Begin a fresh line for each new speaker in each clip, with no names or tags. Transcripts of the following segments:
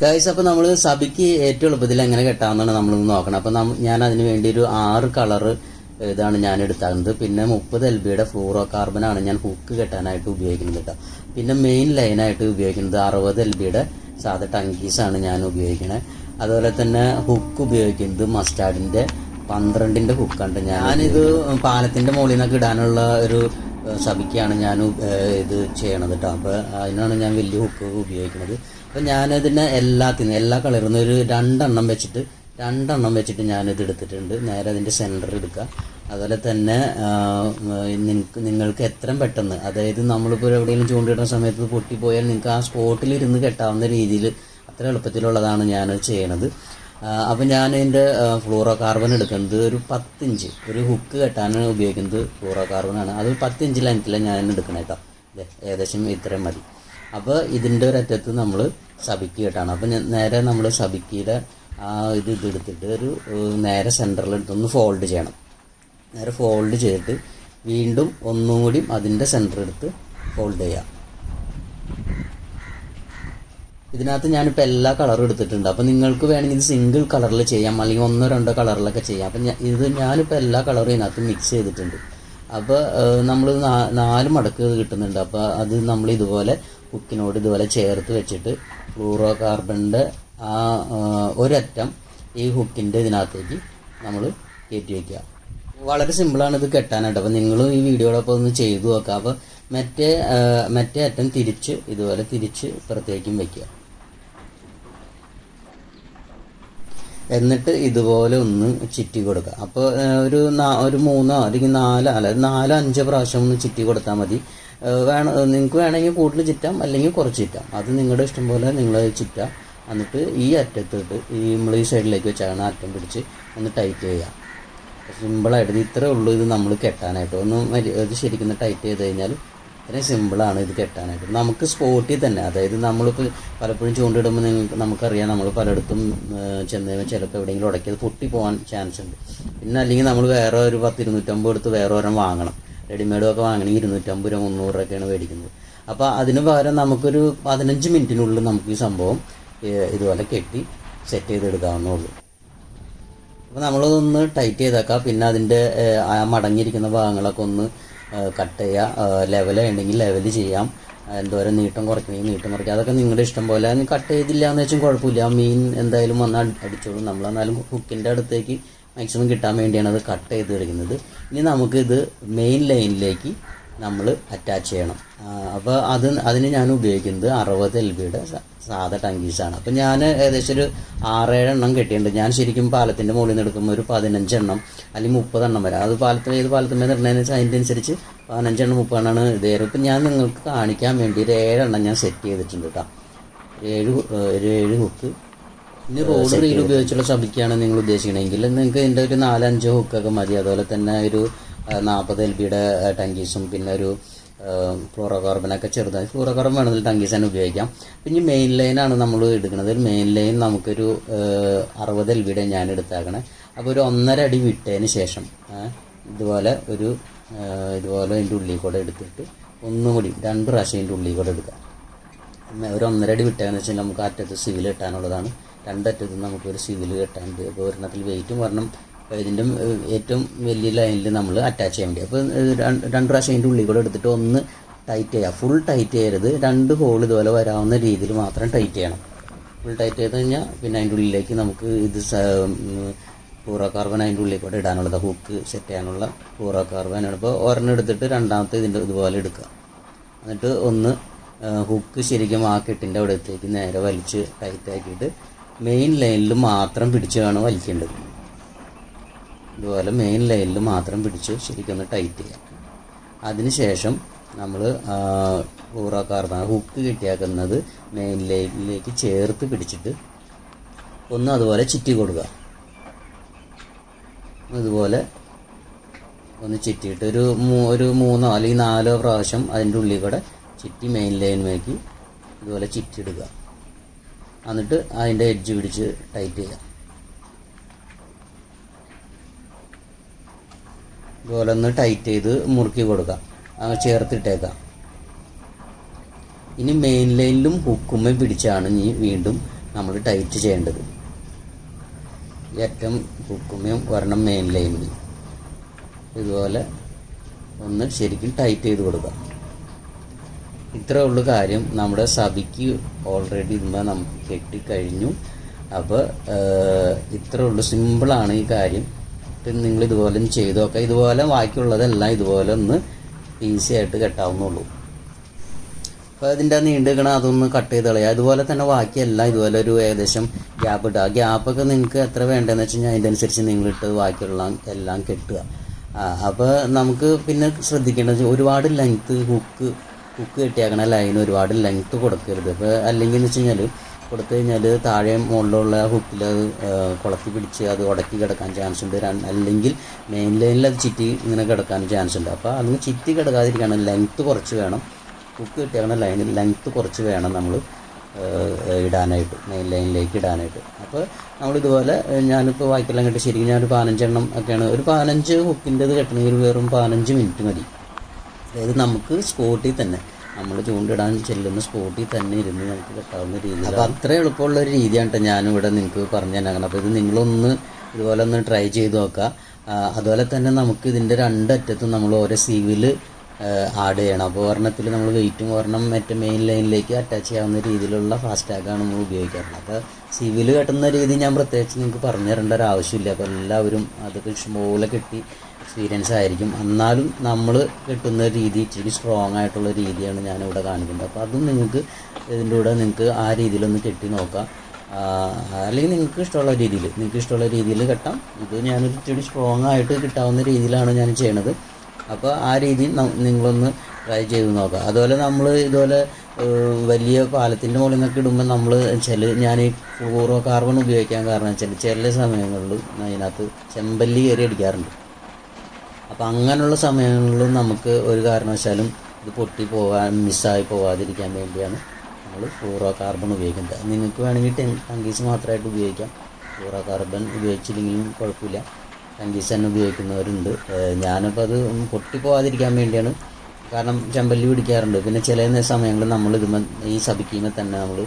Guys അപ്പോൾ നമ്മൾ സബിക്ക് ഏറ്റവും എളുപ്പത്തിൽ എങ്ങനെ കെട്ടാമെന്നാണ് നമ്മളൊന്ന് നോക്കണം. അപ്പോൾ ഞാൻ അതിന് വേണ്ടി ഒരു ആറ് കളറ് ഇതാണ് ഞാൻ എടുത്താകുന്നത് പിന്നെ മുപ്പത് എൽ ബിയുടെ ഫ്ലൂറോ കാർബനാണ് ഞാൻ ഹുക്ക് കെട്ടാനായിട്ട് ഉപയോഗിക്കുന്നത് കേട്ടോ. പിന്നെ മെയിൻ ലൈനായിട്ട് ഉപയോഗിക്കുന്നത് അറുപത് എൽ ബിയുടെ സാധാ ടങ്കീസാണ് ഞാൻ ഉപയോഗിക്കുന്നത് അതുപോലെ തന്നെ ഹുക്ക് ഉപയോഗിക്കുന്നത് മസ്റ്റാർഡിന്റെ പന്ത്രണ്ടിന്റെ ഹുക്കാണ് ഞാനിത് പാലത്തിന്റെ മുകളിൽ നിന്നൊക്കെ ഇടാനുള്ള ഒരു സബിക്കാണ് ഞാൻ ഇത് ചെയ്യണത് കേട്ടോ. അപ്പോൾ അതിനാണ് ഞാൻ വലിയ ഹുക്ക് ഉപയോഗിക്കുന്നത്. അപ്പോൾ ഞാനതിനെ എല്ലാത്തിനും എല്ലാ കളറിൽ ഒരു രണ്ടെണ്ണം വെച്ചിട്ട് രണ്ടെണ്ണം വെച്ചിട്ട് ഞാനിത് എടുത്തിട്ടുണ്ട്. നേരെ അതിന്റെ സെന്റർ എടുക്കുക. അതുപോലെ തന്നെ നിങ്ങൾക്ക് നിങ്ങൾക്ക് എത്രയും പെട്ടെന്ന് അതായത് നമ്മളിപ്പോൾ എവിടെയെങ്കിലും ചൂണ്ടിടുന്ന സമയത്ത് പൊട്ടിപ്പോയാൽ നിങ്ങൾക്ക് ആ സ്പോട്ടിൽ ഇരുന്ന് കെട്ടാവുന്ന രീതിയിൽ അത്ര എളുപ്പത്തിലുള്ളതാണ് ഞാൻ ചെയ്യണത്. അപ്പം ഞാൻ ഫ്ലൂറോ കാർബൺ എടുക്കുന്നത് ഒരു പത്തിഞ്ച് ഒരു ഹുക്ക് കെട്ടാനാണ് ഉപയോഗിക്കുന്നത് ഫ്ലൂറോ കാർബണാണ് അത് പത്തിഞ്ച് ലെങ്ത്തിലാണ് ഞാൻ എടുക്കണം കേട്ടോ ദേ, ഏകദേശം ഇത്രയും മതി. അപ്പോൾ ഇതിന്റെ ഒരറ്റത്ത് നമ്മൾ സബിക്ക് അപ്പോൾ അപ്പം നേരെ നമ്മൾ സബിക്കിയുടെ ആ ഇത് ഇതെടുത്തിട്ട് ഒരു നേരെ സെന്ററിൽ എടുത്തൊന്ന് ഫോൾഡ് ചെയ്യണം. നേരെ ഫോൾഡ് ചെയ്തിട്ട് വീണ്ടും ഒന്നും കൂടി അതിന്റെ സെന്റർ എടുത്ത് ഫോൾഡ് ചെയ്യാം. ഇതിനകത്ത് ഞാനിപ്പോൾ എല്ലാ കളറും എടുത്തിട്ടുണ്ട്. അപ്പോൾ നിങ്ങൾക്ക് വേണമെങ്കിൽ ഇത് സിംഗിൾ കളറിൽ ചെയ്യാം. അല്ലെങ്കിൽ ഒന്നോ രണ്ടോ കളറിലൊക്കെ ചെയ്യാം. അപ്പം ഇത് ഞാനിപ്പോൾ എല്ലാ കളറും ഇതിനകത്ത് മിക്സ് ചെയ്തിട്ടുണ്ട്. അപ്പോൾ നമ്മൾ നാല് മടക്ക് കിട്ടുന്നുണ്ട്. അപ്പോൾ അത് നമ്മൾ ഇതുപോലെ കുക്കിനോട് ഇതുപോലെ ചേർത്ത് വെച്ചിട്ട് ഫ്ലൂറോ കാർബണിന്റെ ആ ഒരറ്റം ഈ ഹുക്കിന്റെ ഇതിനകത്തേക്ക് നമ്മൾ കയറ്റി വയ്ക്കുക വളരെ സിമ്പിളാണ് ഇത് കെട്ടാനായിട്ട്. അപ്പോൾ നിങ്ങളും ഈ വീഡിയോടൊപ്പം ഒന്ന് ചെയ്തു നോക്കുക. അപ്പോൾ മറ്റേ മറ്റേ അറ്റം തിരിച്ച് ഇതുപോലെ തിരിച്ച് ഇപ്പുറത്തേക്കും വയ്ക്കുക എന്നിട്ട് ഇതുപോലെ ഒന്ന് ചിറ്റി കൊടുക്കുക. അപ്പോൾ ഒരു ഒരു മൂന്നോ അല്ലെങ്കിൽ നാലോ അല്ല നാലോ അഞ്ചോ പ്രാവശ്യം ഒന്ന് ചിറ്റി കൊടുത്താൽ മതി. വേണം നിങ്ങൾക്ക് വേണമെങ്കിൽ കൂടുതൽ ചിറ്റാം അല്ലെങ്കിൽ കുറച്ച് ചിറ്റാം. അത് നിങ്ങളുടെ ഇഷ്ടം പോലെ നിങ്ങൾ ചിറ്റാം. എന്നിട്ട് ഈ അറ്റത്തോട്ട് ഈ നമ്മൾ ഈ സൈഡിലേക്ക് വെച്ചാണ് അറ്റം പിടിച്ച് ഒന്ന് ടൈറ്റ് ചെയ്യുക. സിമ്പിളായിട്ട് ഇത് ഇത്രേ ഉള്ളൂ ഇത് നമ്മൾ കെട്ടാനായിട്ട്. ഒന്ന് ഇത് ശരിക്കും ടൈറ്റ് ചെയ്ത് കഴിഞ്ഞാൽ ഇത്രയും സിമ്പിളാണ് ഇത് കെട്ടാനായിട്ട്. നമുക്ക് സ്പോട്ടിൽ തന്നെ അതായത് നമ്മളിപ്പോൾ പലപ്പോഴും ചൂണ്ടിടുമ്പോൾ നിങ്ങൾക്ക് നമുക്കറിയാം നമ്മൾ പലയിടത്തും ചെന്ന് ചിലപ്പോൾ എവിടെയെങ്കിലും ഉടക്കിയത് പൊട്ടി പോകാൻ ചാൻസ് ഉണ്ട്. പിന്നെ അല്ലെങ്കിൽ നമ്മൾ വേറെ ഒരു പത്ത് ഇരുന്നൂറ്റമ്പത് എടുത്ത് വേറെ ഒരെണ്ണം വാങ്ങണം. റെഡിമെയ്ഡ് ഒക്കെ വാങ്ങണമെങ്കിൽ ഇരുന്നൂറ്റമ്പത് രൂപ മുന്നൂറ് രൂപയൊക്കെയാണ് മേടിക്കുന്നത്. അപ്പോൾ അതിന് പകരം നമുക്കൊരു പതിനഞ്ച് മിനിറ്റിനുള്ളിൽ നമുക്ക് ഈ സംഭവം ഇതുപോലെ കെട്ടി സെറ്റ് ചെയ്തെടുക്കാവുന്നുള്ളൂ അപ്പോൾ നമ്മളതൊന്ന് ടൈറ്റ് ചെയ്തേക്കാം. പിന്നെ അതിന്റെ ആ മടങ്ങിയിരിക്കുന്ന ഭാഗങ്ങളൊക്കെ ഒന്ന് കട്ട് ചെയ്യുക ലെവൽ ഉണ്ടെങ്കിൽ ലെവൽ ചെയ്യാം. എന്തോരം നീട്ടം കുറയ്ക്കണമെങ്കിൽ നീട്ടം കുറയ്ക്കുക അതൊക്കെ നിങ്ങളുടെ ഇഷ്ടം പോലെ. കട്ട് ചെയ്തില്ല എന്ന് വെച്ചും കുഴപ്പമില്ല. മീൻ എന്തായാലും വന്ന് അടി- അടിച്ചോളും. നമ്മൾ എന്നാലും ഹുക്കിന്റെ അടുത്തേക്ക് മാക്സിമം കിട്ടാൻ വേണ്ടിയാണ് അത് കട്ട് ചെയ്ത് എടുക്കുന്നത്. ഇനി നമുക്കിത് മെയിൻ ലൈനിലേക്ക് നമ്മൾ അറ്റാച്ച് ചെയ്യണം. അപ്പോൾ അത് അതിന് ഞാൻ ഉപയോഗിക്കുന്നത് അറുപത് എൽ ബിയുടെ സാധാ ടങ്കീസാണ് അപ്പോൾ ഞാൻ ഏകദേശം ഒരു ആറേഴെണ്ണം കെട്ടിയിട്ടുണ്ട്. ഞാൻ ശരിക്കും പാലത്തിന്റെ മുകളിൽ നിന്ന് എടുക്കുമ്പോൾ ഒരു പതിനഞ്ചെണ്ണം അല്ലെങ്കിൽ മുപ്പതെണ്ണം വരെ. അത് പാലത്തിൽ ഏത് പാലത്തിന്മേൽ വെച്ചാൽ അതിന്റെ അനുസരിച്ച് പതിനഞ്ചെണ്ണം മുപ്പതെണ്ണമാണ് ഇത് തരും. ഇപ്പം ഞാൻ നിങ്ങൾക്ക് കാണിക്കാൻ വേണ്ടി ഒരു ഏഴെണ്ണം ഞാൻ സെറ്റ് ചെയ്തിട്ടുണ്ട് കേട്ടോ. ഏഴ് ഒരു ഏഴ് ഹുക്ക് ഇനി റോഡ് റീൽ ഉപയോഗിച്ചുള്ള ശബിക്കാണ് നിങ്ങൾ ഉദ്ദേശിക്കണമെങ്കിൽ നിങ്ങൾക്ക് ഇതിന്റെ ഒരു നാലഞ്ച് ഹുക്കൊക്കെ മതി. അതുപോലെ തന്നെ ഒരു നാൽപ്പത് എൽ ബിയുടെ ടങ്കീസും പിന്നെ ഒരു ഫ്ലോറോ കാർബനൊക്കെ ചെറുതായി. ഫ്ലോറോ കാർബൺ വേണമെങ്കിൽ ടങ്കീസ് തന്നെ ഉപയോഗിക്കാം. പിന്നെ മെയിൻ ലൈനാണ് നമ്മൾ എടുക്കുന്നത്. മെയിൻ ലൈൻ നമുക്കൊരു അറുപത് എൽ ബിയുടെ ഞാൻ എടുത്താക്കണേ. അപ്പോൾ ഒരു ഒന്നര അടി വിട്ടതിന് ശേഷം ഇതുപോലെ ഒരു ഇതുപോലെ അതിന്റെ ഉള്ളിൽ കൂടെ എടുത്തിട്ട് ഒന്നും കൂടി രണ്ട് പ്രാവശ്യം അതിന്റെ ഉള്ളിൽ കൂടെ എടുക്കാം. പിന്നെ ഒരു ഒന്നര അടി വിട്ടതെന്ന് വെച്ചാൽ നമുക്ക് അറ്റത്ത് സിവിൽ കിട്ടാനുള്ളതാണ്. രണ്ടറ്റത്ത് നമുക്കൊരു സിവിൽ കിട്ടാൻ അപ്പോൾ ഒരെണ്ണത്തിൽ വെയിറ്റും വരണം ഇതിന്റെ ഏറ്റവും വലിയ ലൈനിൽ നമ്മൾ അറ്റാച്ച് ചെയ്യാൻ വേണ്ടി. അപ്പോൾ രണ്ട് പ്രാവശ്യം അതിന്റെ ഉള്ളിൽ കൂടെ എടുത്തിട്ട് ഒന്ന് ടൈറ്റ് ചെയ്യുക. ഫുൾ ടൈറ്റ് ചെയ്യരുത്. രണ്ട് ഹോൾ ഇതുപോലെ വരാവുന്ന രീതിയിൽ മാത്രം ടൈറ്റ് ചെയ്യണം. ഫുൾ ടൈറ്റ് ചെയ്ത് കഴിഞ്ഞാൽ പിന്നെ അതിന്റെ ഉള്ളിലേക്ക് നമുക്ക് ഇത് പൂറോ കാർബൺ അതിന്റെ ഉള്ളിൽ കൂടെ ഇടാനുള്ളത് ഹുക്ക് സെറ്റ് ചെയ്യാനുള്ള പൂറോ കാർബൺ ഇപ്പോൾ ഒരെണ്ണം എടുത്തിട്ട് രണ്ടാമത്തെ ഇതിന്റെ ഇതുപോലെ എടുക്കുക. എന്നിട്ട് ഒന്ന് ഹുക്ക് ശരിക്കും ആ കെട്ടിന്റെ അവിടത്തേക്ക് നേരെ വലിച്ച് ടൈറ്റ് ആക്കിയിട്ട് മെയിൻ ലൈനിൽ മാത്രം പിടിച്ച് വേണം വലിക്കേണ്ടത്. ഇതുപോലെ മെയിൻ ലൈനിൽ മാത്രം പിടിച്ച് ശരിക്കൊന്ന് ടൈറ്റ് ചെയ്യാം. അതിനുശേഷം നമ്മൾ ഊറാക്കാർന്ന ഹുക്ക് കെട്ടിയാക്കുന്നത് മെയിൻ ലൈനിലേക്ക് ചേർത്ത് പിടിച്ചിട്ട് ഒന്ന് അതുപോലെ ചുറ്റി കൊടുക്കുക. ഇതുപോലെ ഒന്ന് ചുറ്റിയിട്ട് ഒരു ഒരു മൂന്നോ അല്ലെങ്കിൽ നാലോ പ്രാവശ്യം അതിന്റെ ഉള്ളിൽ കൂടെ ചുറ്റി മെയിൻ ലൈനിലേക്ക് ഇതുപോലെ ചുറ്റിയിടുക എന്നിട്ട് അതിന്റെ എഡ്ജ് പിടിച്ച് ടൈറ്റ് ചെയ്യുക ഇതുപോലെ ഒന്ന് ടൈറ്റ് ചെയ്ത് മുറുക്കി കൊടുക്കാം. ചേർത്തിട്ടേക്കാം. ഇനി മെയിൻ ലൈനിലും ഹുക്കുമ്മേ പിടിച്ചാണ് ഇനി വീണ്ടും നമ്മൾ ടൈറ്റ് ചെയ്യേണ്ടത്. ഏറ്റവും ഹുക്കുമ്മയും വരണം മെയിൻ ലൈനിൽ ഇതുപോലെ ഒന്ന് ശരിക്കും ടൈറ്റ് ചെയ്ത് കൊടുക്കുക ഇത്രേ ഉള്ളൂ കാര്യം. നമ്മുടെ സഭയ്ക്ക് ഓൾറെഡി ഇന്ന് നമുക്ക് കെട്ടിക്കഴിഞ്ഞു അപ്പോൾ ഇത്രേ ഉള്ളൂ. സിമ്പിളാണ് ഈ കാര്യം. ഇത് നിങ്ങൾ ഇതുപോലെ ചെയ്തു നോക്കുക ഇതുപോലെ ബാക്കിയുള്ളതെല്ലാം ഇതുപോലെ ഒന്ന് ഈസി ആയിട്ട് കെട്ടാവുന്നുള്ളൂ. അപ്പോൾ അതിന്റെ നീണ്ടു നിൽക്കണ അതൊന്ന് കട്ട് ചെയ്ത് കളയുക അതുപോലെ തന്നെ ബാക്കിയെല്ലാം ഇതുപോലെ ഒരു ഏകദേശം ഗ്യാപ്പ് ഇട്ടുക ആ ഗ്യാപ്പൊക്കെ നിങ്ങൾക്ക് എത്ര വേണ്ടതെന്ന് വെച്ച് കഴിഞ്ഞാൽ അതിന്റെ അനുസരിച്ച് നിങ്ങളിട്ട് ബാക്കിയുള്ള എല്ലാം കെട്ടുക. അപ്പോൾ നമുക്ക് പിന്നെ ശ്രദ്ധിക്കേണ്ടത് ഒരുപാട് ലെങ്ത്ത് ഹുക്ക് ഹുക്ക് കെട്ടിയാക്കണ ലൈൻ ഒരുപാട് ലെങ്ത്ത് കൊടുക്കരുത്. അപ്പോൾ അല്ലെങ്കിൽ എന്ന് വെച്ച് കഴിഞ്ഞാൽ കൊടുത്തു കഴിഞ്ഞാൽ താഴെ മുകളിലുള്ള ഹുക്കിൽ അത് കുളത്തി പിടിച്ച് അത് ഉടക്കി കിടക്കാൻ ചാൻസ് ഉണ്ട്. അല്ലെങ്കിൽ മെയിൻ ലൈനിൽ അത് ചിറ്റി ഇങ്ങനെ കിടക്കാൻ ചാൻസ് ഉണ്ട്. അപ്പോൾ അതിന് ചിറ്റി കിടക്കാതിരിക്കണം. ലെങ്ത്ത് കുറച്ച് വേണം. ഹുക്ക് കിട്ടിയാണ് ലൈനിൽ ലെങ്ത്ത് കുറച്ച് വേണം നമ്മൾ ഇടാനായിട്ട്. മെയിൻ ലൈനിലേക്ക് ഇടാനായിട്ട്. അപ്പോൾ നമ്മളിതുപോലെ ഞാനിപ്പോൾ വായിക്കെല്ലാം കിട്ടി ശരിക്കും ഞാനൊരു പതിനഞ്ചെണ്ണം ഒക്കെയാണ്. ഒരു പതിനഞ്ച് ഹുക്കിന്റെത് കെട്ടണമെങ്കിൽ വെറും പതിനഞ്ച് മിനിറ്റ് മതി. അതായത് നമുക്ക് സ്പോട്ടിൽ തന്നെ നമ്മൾ ചൂണ്ടിടാൻ ചെല്ലുന്ന സ്പോട്ടിൽ തന്നെ ഇരുന്ന് നമുക്ക് കിട്ടാവുന്ന രീതിയിൽ അപ്പോൾ അത്ര എളുപ്പമുള്ള ഒരു രീതിയാണ് കേട്ടോ ഇവിടെ നിങ്ങൾക്ക് പറഞ്ഞു തരാൻ അപ്പോൾ ഇത് നിങ്ങളൊന്ന് ഇതുപോലെ ഒന്ന് ട്രൈ ചെയ്ത് നോക്കുക അതുപോലെ തന്നെ നമുക്ക് ഇതിന്റെ രണ്ടറ്റത്തും നമ്മൾ ഓരോ സീവിൽ ആഡ് ചെയ്യണം. അപ്പോൾ ഒരെണ്ണത്തിൽ നമ്മൾ വെയിറ്റും ഒരെണ്ണം മറ്റേ മെയിൻ ലൈനിലേക്ക് അറ്റാച്ച് ചെയ്യാവുന്ന രീതിയിലുള്ള ഫാസ്റ്റാഗാണ് നമ്മൾ ഉപയോഗിക്കാറുള്ളത്. അപ്പോൾ സിവിൽ കെട്ടുന്ന രീതി ഞാൻ പ്രത്യേകിച്ച് നിങ്ങൾക്ക് പറഞ്ഞു തരേണ്ട ഒരു ആവശ്യമില്ല. അപ്പോൾ എല്ലാവരും അതൊക്കെ ഇഷ്ടംപോലെ കെട്ടി എക്സ്പീരിയൻസ് ആയിരിക്കും. എന്നാലും നമ്മൾ കിട്ടുന്ന രീതി ഇച്ചിരി സ്ട്രോങ് ആയിട്ടുള്ള രീതിയാണ് ഞാനിവിടെ കാണിക്കുന്നത്. അപ്പോൾ അതും നിങ്ങൾക്ക് ഇതിന്റെ കൂടെ നിങ്ങൾക്ക് ആ രീതിയിലൊന്ന് കെട്ടി നോക്കാം. അല്ലെങ്കിൽ നിങ്ങൾക്ക് ഇഷ്ടമുള്ള രീതിയിൽ നിങ്ങൾക്ക് ഇഷ്ടമുള്ള രീതിയിൽ കെട്ടാം. ഇത് ഞാനൊരു ഇച്ചിരി സ്ട്രോങ് ആയിട്ട് കിട്ടാവുന്ന രീതിയിലാണ് ഞാൻ ചെയ്യണത്. അപ്പോൾ ആ രീതി നിങ്ങളൊന്ന് ട്രൈ ചെയ്ത് നോക്കാം. അതുപോലെ നമ്മൾ ഇതുപോലെ വലിയ പാലത്തിന്റെ മുകളിൽ നിന്നൊക്കെ ഇടുമ്പോൾ നമ്മൾ ചില ഞാൻ ഈ ഫ്ലൂറോ കാർബൺ ഉപയോഗിക്കാൻ കാരണം വെച്ചാൽ ചില സമയങ്ങളിൽ അതിനകത്ത് ചെമ്പല്ലി കയറി അടിക്കാറുണ്ട്. അപ്പോൾ അങ്ങനെയുള്ള സമയങ്ങളിൽ നമുക്ക് ഒരു കാരണവശാലും ഇത് പൊട്ടി പോകാൻ മിസ്സായി പോകാതിരിക്കാൻ വേണ്ടിയാണ് നമ്മൾ ഫ്ലൂറോ കാർബൺ ഉപയോഗിക്കുന്നത് നിങ്ങൾക്ക് വേണമെങ്കിൽ ടെൻ ടങ്കീസ് മാത്രമായിട്ട് ഉപയോഗിക്കാം. ഫ്ലൂറോ കാർബൺ ഉപയോഗിച്ചില്ലെങ്കിലും കുഴപ്പമില്ല. ടങ്കീസ് തന്നെ ഉപയോഗിക്കുന്നവരുണ്ട്. ഞാനപ്പോൾ അത് പൊട്ടിപ്പോകാതിരിക്കാൻ വേണ്ടിയാണ് കാരണം ചെമ്പല്ലി പിടിക്കാറുണ്ട്. പിന്നെ ചില സമയങ്ങളിൽ നമ്മൾ ഇതുമ്പോൾ ഈ സബിക്കീമെ തന്നെ നമ്മൾ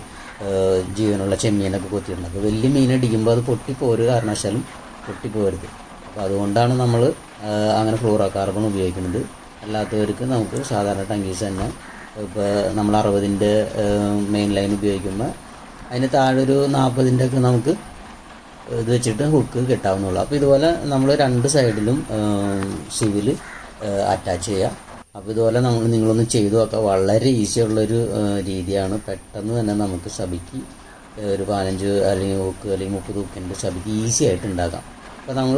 ജീവനുള്ള ചെമ്മീനൊക്കെ കൊത്തിയിട്ടുണ്ട് അപ്പോൾ വലിയ മീൻ അടിക്കുമ്പോൾ അത് പൊട്ടിപ്പോ ഒരു കാരണവശാലും പൊട്ടിപ്പോരുത് അപ്പോൾ അതുകൊണ്ടാണ് നമ്മൾ അങ്ങനെ ഫ്ലൂറോ കാർബൺ ഉപയോഗിക്കുന്നുണ്ട് അല്ലാത്തവർക്ക് നമുക്ക് സാധാരണ ടങ്കീസ് തന്നെ ഇപ്പോൾ നമ്മൾ അറുപതിന്റെ മെയിൻ ലൈൻ ഉപയോഗിക്കുമ്പോൾ അതിന് താഴെ ഒരു നാൽപ്പതിന്റെ ഒക്കെ നമുക്ക് ഇത് വെച്ചിട്ട് ഹുക്ക് കെട്ടാവുന്നുള്ളൂ അപ്പോൾ ഇതുപോലെ നമ്മൾ രണ്ട് സൈഡിലും സിവിൽ അറ്റാച്ച് ചെയ്യാം. അപ്പോൾ ഇതുപോലെ നമ്മൾ നിങ്ങളൊന്ന് ചെയ്തു നോക്കുക വളരെ ഈസി ഉള്ളൊരു രീതിയാണ്. പെട്ടെന്ന് തന്നെ നമുക്ക് സബിക്ക് ഒരു പതിനഞ്ച് അല്ലെങ്കിൽ ഹുക്ക് അല്ലെങ്കിൽ മുപ്പത് ഹുക്കിന്റെ സബിക്ക് ഈസി ആയിട്ട് ഉണ്ടാക്കാം. അപ്പോൾ നമ്മൾ